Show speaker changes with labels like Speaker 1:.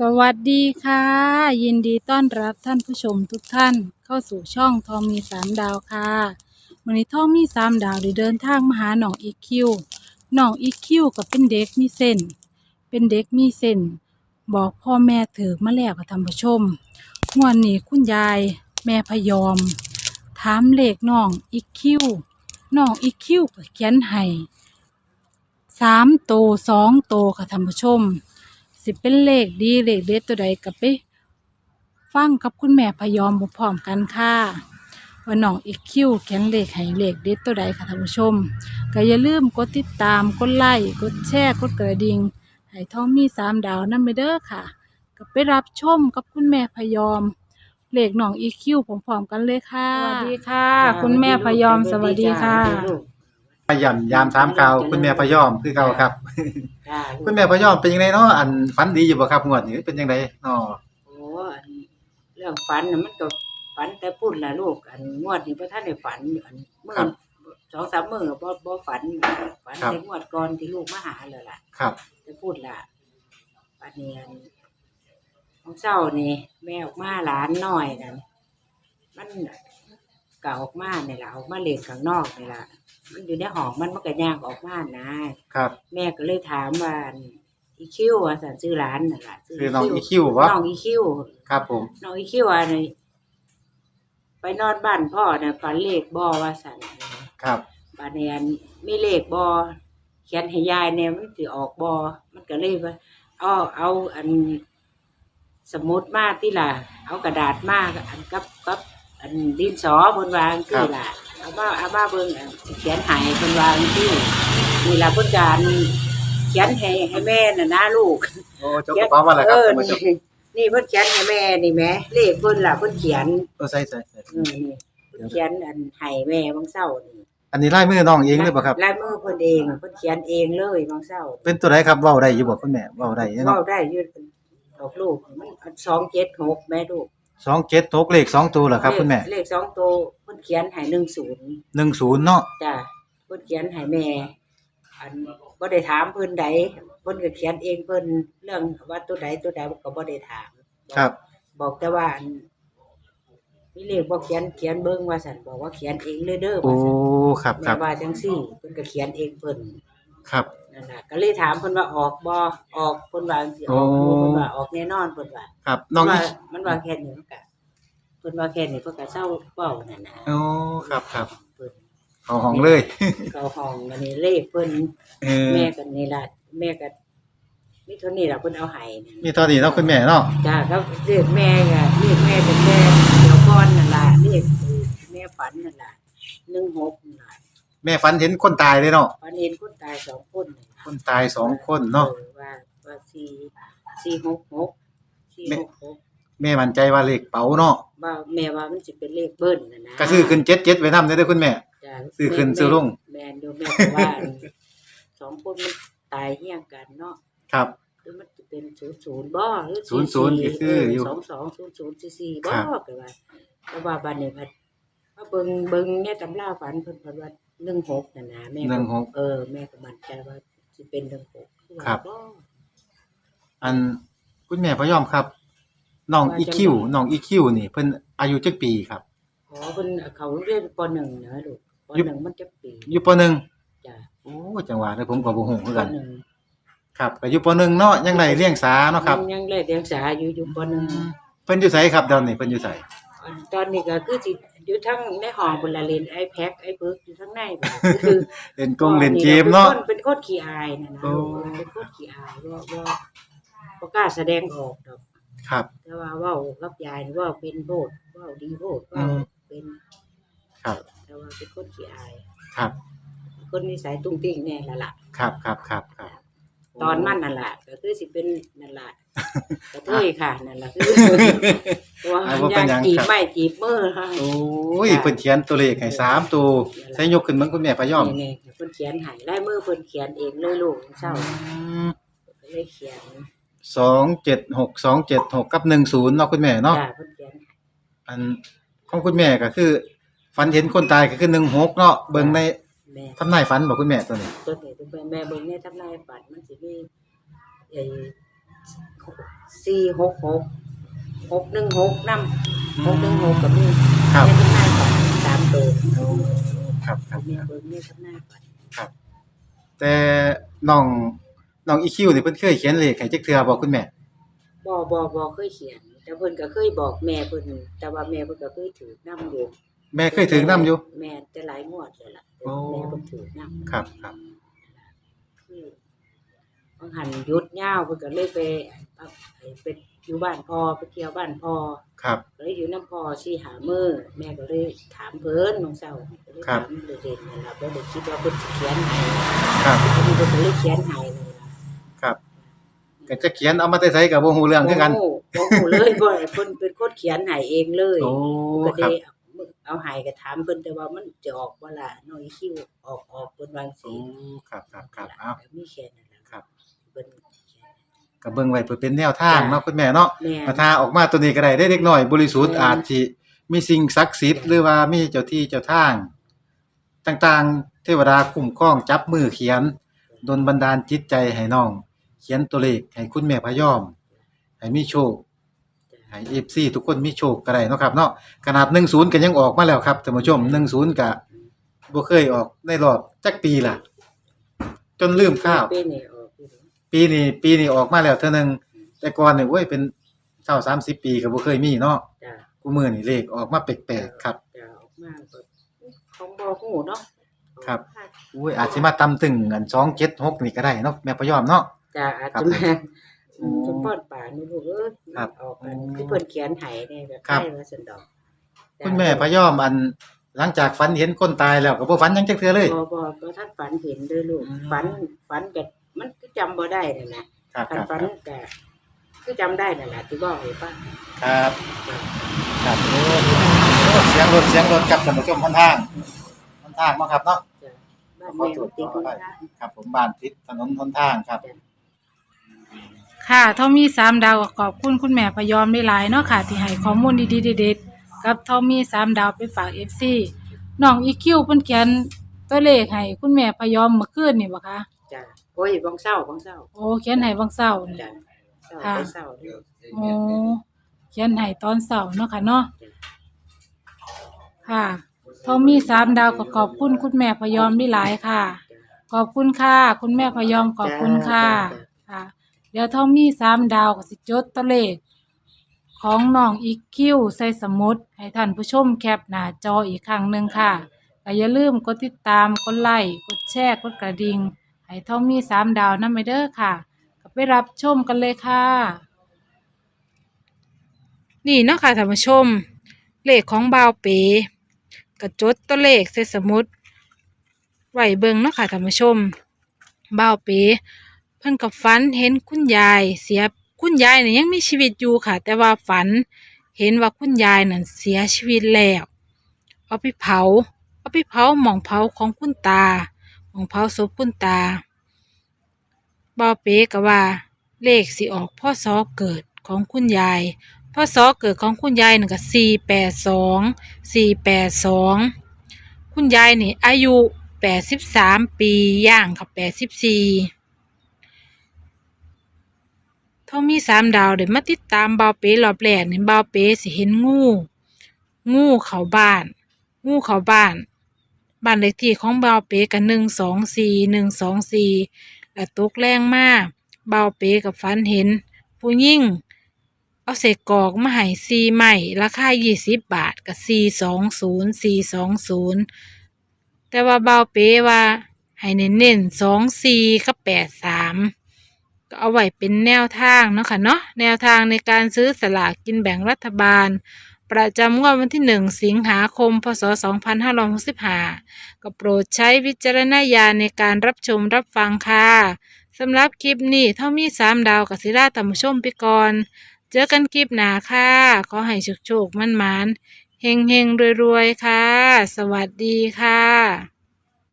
Speaker 1: สวัสดีค่ะ ยินดีต้อนรับท่านผู้ชมทุกท่านเข้าสู่ช่องทองมีสามดาวค่ะวันนี้ทองมีสามดาวได้เดินทางมาหาหนองอีคิวหนองอีคิวก็เป็นเด็กมีเส้น เป็นเด็กมีเส้น บอกพ่อแม่ถือมาแล้วค่ะท่านผู้ชมงวันนี้คุณยาย แม่พยอม ถามเลขน้องอีคิวน้องอีคิวก็เขียนให้สามโตสองโตค่ะท่านผู้ชม สิเป็นเลขดีเลขเด็ดตัวใดกับไป ฟังกับคุณแม่พยอมพร้อมๆกันค่ะว่าน้องอีกคิวเขียนเลขให้เลขเด็ดตัวใดค่ะท่านผู้ชมก็อย่าลืมกดติดตามกดไลค์กดแชร์กดกระดิ่งให้ท้องมีสามดาวนั่นไปเด้อค่ะก็ไปรับชมกับคุณแม่พยอมเลขน้องอีคิวพร้อมๆกันเลยค่ะสวัสดีค่ะ คุณแม่พยอมสวัสดีค่ะ
Speaker 2: พยามยามถามข่าวคุณแม่พยอมคือเก่าครับ
Speaker 3: จ้า
Speaker 2: คุณแม่พยอมเป็นยังไงเนาะอันฝันดีอยู่บ่ครับงวดนี้เป็นยังไงเนาะ
Speaker 3: โอ้อันเรื่องฝันน่ะมันก็ฝันแต่พูดละลูก อันงวดนี้พระท่านได้ฝันอันเมื่อสองสามมื้อบ่บ่ฝันฝันในงวดก่อนที่ลูกมาหาเลยล่ะ
Speaker 2: ครับ
Speaker 3: แต่พูดละปันเนียนของเศร้านี่แม่ออกมาหลานน้อยนั่นมันเก่าออกมาเนี่ยล่ะออกมาเล่นข้างนอกนี่ล่ะมันอยู่ในห้องมันมันก็ย่างออกมานะ
Speaker 2: ครับ
Speaker 3: แม่ก็เลยถามว่าอีคิวว่าสันชื่อร้านน่ะล่ะ
Speaker 2: คือน้องอีคิววะ
Speaker 3: น้องอีคิว
Speaker 2: ครับผม
Speaker 3: น้องอีคิวว่านี่ไปนอนบ้านพ่อเนี่ยฝันเลขบอว่าสัน
Speaker 2: ครับ
Speaker 3: บ้านเนี่ยมีเลขบอเขียนให้ยายเนี่ยมันสิออกบอมันก็เลยว่าเอาเอาอันสมุดมาที่ล่ะ เอากระดาษมาอันกับกับ อันดินสอบนวางที่ล่ะเอามาเอามาเบิ่งอันสิเขียนให้บนวางที่นี่ล่ะเพิ่นการเขียนให้ให้แม่น่ะนะลูก
Speaker 2: โอ้เจ้ากระเป๋ามาแล้วครับ
Speaker 3: เออ
Speaker 2: ท่านผู้ช
Speaker 3: นี่
Speaker 2: ม
Speaker 3: นี่เพิ่นเขียนให้แม่นี่แหม่เลขเพิ่นล่ะเพิ่นเขียน
Speaker 2: เออใส่ใส่ใส่
Speaker 3: เออนี่เพิ่นเขียนอันให้แม่บางเช้านี่
Speaker 2: อันนี้ลายมือน้องเองเลยบ่ครับ
Speaker 3: ลายมือเพิ่นเองเพิ่นเขียนเองเลยบางเช้า
Speaker 2: เป็นตัวไหนครับเว้าได้อยู่บ่คุณแม่เว้าได้เนาะ
Speaker 3: เว้าได้อยู่ดอกลูกมันสองเจ็ดหกแม่ลูก
Speaker 2: สองเจ็ดตกเลขสองตัวเหรอครับคุณแม่
Speaker 3: เลขเลขสองตัวเพิ่นเขียนให้หนึ่งศูนย์
Speaker 2: หนึ่งศูนย์เนาะ
Speaker 3: จ้ะเพิ่นเขียนให้แม่ อันบ่ได้ถามเพิ่นใดเพิ่นก็เขียนเองเพิ่นเรื่องว่าตัวใดตัวใดก็บ่ได้ถาม
Speaker 2: ครับ
Speaker 3: บอกแต่ว่าอันมีเลขบอกเขียนเขียนเบิ้งว่าสันบอกว่าเขียนเองเลยเด้อ
Speaker 2: โอ้
Speaker 3: ว่าสัน
Speaker 2: ครับค
Speaker 3: แม่
Speaker 2: รับ
Speaker 3: ว่าจังซี่เพิ่นก็เขียนเองเพิ่น
Speaker 2: ครับ
Speaker 3: นั่นน่ะก็เลยถามเพิ่นว่าออกบ่ออกเพิ่นว่าสิออก
Speaker 2: โอ้
Speaker 3: เพิ่นว่าออกแน่นอนเพิ่นว่า
Speaker 2: ครับน้อง
Speaker 3: ว่า
Speaker 2: อี
Speaker 3: มันว่าแค่นี้มันก็เพิ่นว่าแค่นี้เพิ่นก็เศร้าเว้านั่นน่ะ
Speaker 2: โอ้ครับครับ
Speaker 3: เพิ่น
Speaker 2: เข้าห้องเลย
Speaker 3: เข้าห้องอันนี้เลขเพิ่น
Speaker 2: เออ
Speaker 3: แม่ก็นี่ล่ะแม่ก็มีเท่านี้ล่ะเพิ่นเอาให้นั่น
Speaker 2: มีเท่านี้เนาะคุณแม่เนาะ
Speaker 3: จ้าก็เรียกแม่ก็เรียกแม่เป็นแม่เดี๋ยวก่อนนั่นล่ะเรียกแม่ฝันนั่นล่ะหนึ่งหกนั่นล่ะ
Speaker 2: แม่ฝันเห็นคนตายเลยเนาะ
Speaker 3: ฝันเห็นคนตายสองคนนั่นล่ะ
Speaker 2: คนตายสองคนเนาะ
Speaker 3: ออว่าว่าสี่สี่หกหกสี่หกหก
Speaker 2: แม่มั่นใจว่าเลขเป๋าเนาะ
Speaker 3: ว่าแม่ว่ามันจะเป็นเลขเบิ้ลนะนะ
Speaker 2: ก็ซื้อขึ้นเจ็ดเจ็ดไว้นำได้อเด้อคุณแม่
Speaker 3: จ้ะ
Speaker 2: ซื้อขึ้นซื้อลง
Speaker 3: แม่นดูแม่ก็ว่าอันสองคนมันตายเฮี้ยงกันเนาะ
Speaker 2: ครับ
Speaker 3: หรือมันจะเป็นศูนย์ศูนย์บ่หรือ
Speaker 2: ศูนย์ศูนย์ก็คืออยู่
Speaker 3: สองสองศูนย์ศูนย์สี่สี่บ่
Speaker 2: ครับ
Speaker 3: ก็ว่าแต่ว่าบัดนี้พัดมาเบิ่งเบิ่งเนี่ยตำราฝันเพิ่นเพิ่นว่าหนึ่งหกน่ะนะแม่ก็
Speaker 2: หนึ่งหก
Speaker 3: เออแม่ก็มั่นใจว่า สิเป็นหนึ่งหกอว่า
Speaker 2: ครับ
Speaker 3: บ่
Speaker 2: อันคุณแม่พะยอมครับน้อง
Speaker 3: ว่า
Speaker 2: อี
Speaker 3: จัง
Speaker 2: คิว
Speaker 3: ได๋
Speaker 2: น้องอีคิวนี่เพิ่นอายุจักปีครับ
Speaker 3: ขอเพิ่นเขาเรียนปหนึ่งนะลูกป
Speaker 2: อยู่
Speaker 3: หนึ่งมันจะปี
Speaker 2: อยู่ปหนึ่ง
Speaker 3: จ้ะ
Speaker 2: โอ้จังหวะเด้อผมก็บ่ฮู้คือ
Speaker 3: ป
Speaker 2: กัน
Speaker 3: หนึ่ง
Speaker 2: ครับก็อยู่ปหนึ่งเนาะยังได้เลี้ยงสาเนาะครับ
Speaker 3: ยังยังเลยเดียงสาอยู่อยู่ปหนึ่ง
Speaker 2: เพิ่นอยู่ไสครับตอนนี้เพิ่นอยู่ไส
Speaker 3: อันตอนนี้ก็คือสิ อยู่ทั้งในห้องบนละเล่นไอแพ็คไอเบิกอยู่ทั้งในบัดนี้คือ
Speaker 2: เล่นกงเล่นเกมเนาะ
Speaker 3: ป็คเป็นคนขี้อายนะนะ
Speaker 2: โอ้
Speaker 3: เป็นคนขี้อายว่าว่าบ่กล้าแสดงออกดอก
Speaker 2: ครับ
Speaker 3: แต่ว่าเว้ากับยายนี่เว่าเป็นโบดเว่าดีโบดเว่า
Speaker 2: อืม
Speaker 3: เป็น
Speaker 2: ครับ
Speaker 3: แต่ว่าเป็นคนขี้อาย
Speaker 2: ครับ
Speaker 3: คนนิสัยตุ้งติ้งแน่ละล่ะ
Speaker 2: ครับครับครับครับ
Speaker 3: ตอนมันนั่นล่ะก็คือสิเป็นนั่นล่ะกระเทยค่ะนั่นล่ะคือตัว
Speaker 2: เอาบ่เป็นหยัง
Speaker 3: จีบ
Speaker 2: ครับ
Speaker 3: ไม้จีบมือค่ะ
Speaker 2: โอ้ยเพิ่นเขียนตัวเลขให้สามตัวใส่ยกขึ้นเบิ่งคุณแม่พะยอม
Speaker 3: นี่ๆเพิ่นเขียนให้ลายมือเพิ่นเขียนเองเลยลูกเศร้า
Speaker 2: อืม
Speaker 3: ก็เลยเขียน
Speaker 2: สองเจ็ดหกสองเจ็ดหกกับหนึ่งศูนย์เนาะคุณแม่เนาะ
Speaker 3: จ้าเพิ่นเขียนให้
Speaker 2: อันของคุณแม่ก็คือ ฝันเห็นคนตายก็คือหนึ่งหกเนาะเบิ่งใน
Speaker 3: แม่
Speaker 2: ทำนายฝันบอกคุณแม่ตัวนี้
Speaker 3: ตัวนี้ตัว แม่เบิ่งในทำนายฝันมันสิมีไอ้สี่หกหกหกหนึ่งหกน้ำหกหนึ่งหกกับนี่
Speaker 2: ครับ
Speaker 3: แม่ทำนายก่อนสามตัว
Speaker 2: ครับครับ
Speaker 3: แม่เบิ่งแม่ทำนายก่อน
Speaker 2: แต่น้องน้องอีคิวนี่เพิ่นเคยเขียนเลขให้จักเทื่อบ่คุณแม่
Speaker 3: บอบอบอเคยเขียน แต่เพิ่นก็เคยบอกแม่เพิ่นแต่ว่าแม่เพิ่นก็เคยถือน้ำอยู่
Speaker 2: แม่เคยถึงนํอยู่
Speaker 3: แม่แต่หลายงวดเลยล่ะแต่
Speaker 2: โอ้
Speaker 3: แม่เพิ่นถือน้ำ
Speaker 2: ครับครับ
Speaker 3: คือ บางหันหยุดยาวเพิ่นก็เลยไปเอาไปไปอยู่บ้านพ่อไปเที่ยวบ้านพ่อ
Speaker 2: ครับ
Speaker 3: ก็เลยอยู่น้ำพ่อสิหามื้อแม่ก็เลยถามเพิ่นน้องเช้าก็เลย
Speaker 2: ครับ
Speaker 3: ถามเด่นๆนั่นล่ะบ่ได้คิดว่าเพิ่นสิเขียนให้
Speaker 2: ครับ
Speaker 3: เพิ่นก็เลยเขียนให้เลยล่ะ
Speaker 2: ครับก็จะเขียนเอามาแต่ไสก็บ่ฮู้เรื่องคือกัน
Speaker 3: บ่ฮู้บ่ฮู้เลยบ่ได้เพิ่นเป็นคนเขียนให้เองเลย
Speaker 2: โอ้
Speaker 3: ก็
Speaker 2: ครั
Speaker 3: ได้
Speaker 2: บ
Speaker 3: เอา ให้ก็ถามเพิ่นแต่ว่ามันจะออกบ่ล่ะน้อยคิวออกออกเพิ่นวาจั่ง
Speaker 2: โอ้
Speaker 3: ซี่
Speaker 2: ครับครับครับเอา
Speaker 3: มีแค่นั้นล่ะ
Speaker 2: ครับ
Speaker 3: เพิ่นเขียน
Speaker 2: ก็เบิ่งไว้เพื่อเป็นแนวทางเนาะคุณแม่เนาะ
Speaker 3: แม่
Speaker 2: มาทาออกมาตัวนี้ก็ได้ได้เล็กน้อย บริสุทธิ์
Speaker 3: แม่น
Speaker 2: อาจสิมีสิ่งศักดิ์สิทธิ์หรือว่ามีเจ้าที่เจ้าทาง ต่างๆ เทวดาคุ้มครองจับมือเขียนดลบันดาลจิตใจให้น้อง เขียนตัวเลขให้คุณแม่พะยอม ให้มีโชค ให้ FC ทุกคนมีโชคก็ได้เนาะครับเนาะขนาด10ก็ยังออกมาแล้วครับท่านผู้ชม10ก็บ่เคยออกในรอบจักปีล่ะ จนลืมข้าว
Speaker 3: เป็นนี่ออกอยู่
Speaker 2: ปีนี้ปีนี้ออกมาแล้วเท่านึงแต่ก่อนเนี่ยโอ้ยเป็นเท่า30ปีก็บ่เคยมีเนาะ
Speaker 3: จ้ะ
Speaker 2: กูมือนี่เลขออกมาแปลกๆครับ
Speaker 3: จะออกมาก็ของบ่ฮู้เนาะ
Speaker 2: ครับ อุ้ยอาจสิมาตำตึงอัน276นี่ก็ได้เนาะแม่พะยอมเนาะ
Speaker 3: จ้ะอาจ
Speaker 2: ครับ
Speaker 3: จะมา
Speaker 2: โอ้
Speaker 3: สมพรป่านี่ลูกเอ้ย
Speaker 2: ครับ
Speaker 3: ออกกัน
Speaker 2: โอ้
Speaker 3: คือเพิ่นเขียนให้เนี่ยก็
Speaker 2: ครับ
Speaker 3: ใกล้ว่าซั่นดอกจ้ะ
Speaker 2: คุณแม่พะยอมอันหลังจากฝันเห็นคนตายแล้วก็บ่ฝันหยังจักเทื่อเลย
Speaker 3: บ่บ่บ่ทันฝันเห็นเด้อลูก
Speaker 2: อืม
Speaker 3: ฝันฝันก็มันคือจำบ่ได้นั่นน่ะ
Speaker 2: ครับ
Speaker 3: คั
Speaker 2: คนรับ
Speaker 3: ฝันก็คือจำได้นั่นแหละที่บอกให้ฟัง
Speaker 2: ครับครับโอ้โอ้เสียงรถเสียงรถกับท่านผู้ชมหนทางหนทางเนาะครับเนาะ
Speaker 3: จ้ะบ้านแม่มันติดกันได้
Speaker 2: ครับผมบ้านติดถนนหนทางครับ
Speaker 1: ค่ะเท่ามีสามดาวก็ขอบคุณคุณแม่พยอมได้หลายๆเนาะค่ะ ที่ให้ข้อมูลดีๆเด็ดๆกับเท่ามีสามดาวไปฝากเอฟซีน้องอีคิวเพิ่นเขียนตัวเลขให้คุณแม่พยอมเมื่อคืนนี่บ่คะ
Speaker 3: จ้ะโอ้ยบางเศร้าบางเศร้า
Speaker 1: โอ้เขียนให้บางเช้านี่
Speaker 3: จ้ะเศร้า
Speaker 1: ค่ะ
Speaker 3: ไปเศร้าเด้อ
Speaker 1: โอ้เขียนให้ตอนเช้าเนาะค่ะเนาะค่ะเท่ามีสามดาวก็ขอบคุณคุณแม่พยอมได้หลายๆค่ะ ขอบคุณค่ะ คุณแม่พยอมขอบคุณค่ะค่ะเดี๋ยวทอมมี่สามดาวก็สิจดตัวเลข ของน้องอีคิวใส่สมุด ให้ท่านผู้ชมแคปหน้าจออีกครั้งหนึ่งค่ะแต่อย่าลืมกดติดตาม กดไลค์ กดแชร์ กดกระดิ่ง ให้ทอมมี่สามดาวนั่นไปเด้อค่ะก็ไปรับชมกันเลยค่ะ นี่เนาะค่ะท่านผู้ชม เลขของบาวเป๋กระจดตัวเลขใส่สมุดไหวเบิงเนาะค่ะท่านผู้ชมบาวเป๋ เพิ่นกับฝันเห็นคุณยายเสียคุณยายเนี่ยยังมีชีวิตอยู่ค่ะ แต่ว่าฝันเห็นว่าคุณยายนั่นเสียชีวิตแล้วเอาไปเผาเอาไปเผาหม่องเผาของคุณตาหม่องเผาศพคุณตาบ่าวเป๋ก็ว่า เลขสิออกพ่อซอเกิดของคุณยายพ่อซอเกิดของคุณยายนั่นก็สี่แปดสองสี่แปดสองคุณยายนี่อายุแปดสิบสามปีย่างค่ะแปดสิบสี่ เท่ามีสามดาวเดี๋ยวมาติดตามเบาเป๋รอบแรกนี่บาเป๋สิเห็นงู งูเขาบ้าน งูเขาบ้าน บ้านเลขที่ของเบาเป๋กับหนึ่งสองสี่หนึ่งสองสี่และตกแรงมากเบาเป๋กับฟันเห็น ผู้ยิ่งเอาเศษกรอกมาให้ซีใหม่ราคายี่สิบบาทกับซีสองศูนย์ซีสองศูนย์แต่ว่าเบาเป๋ว่าให้เน้นๆสองซีกับแปดสาม ก็เอาไว้เป็นแนวทางเนาะค่ะเนาะแนวทางในการซื้อสลากกินแบ่งรัฐบาล ประจำงวดวันที่หนึ่งสิงหาคม พศสองพันห้าร้อยหกสิบห้าก็โปรดใช้วิจารณญาณในการรับชมรับฟังค่ะสำหรับคลิปนี้เท่ามีสามดาวกับศิลาตามชมไปก่อนเจอกันคลิปหน้าค่ะขอให้โชคๆมั่นๆเฮงๆรวยๆค่ะ สวัสดีค่ะ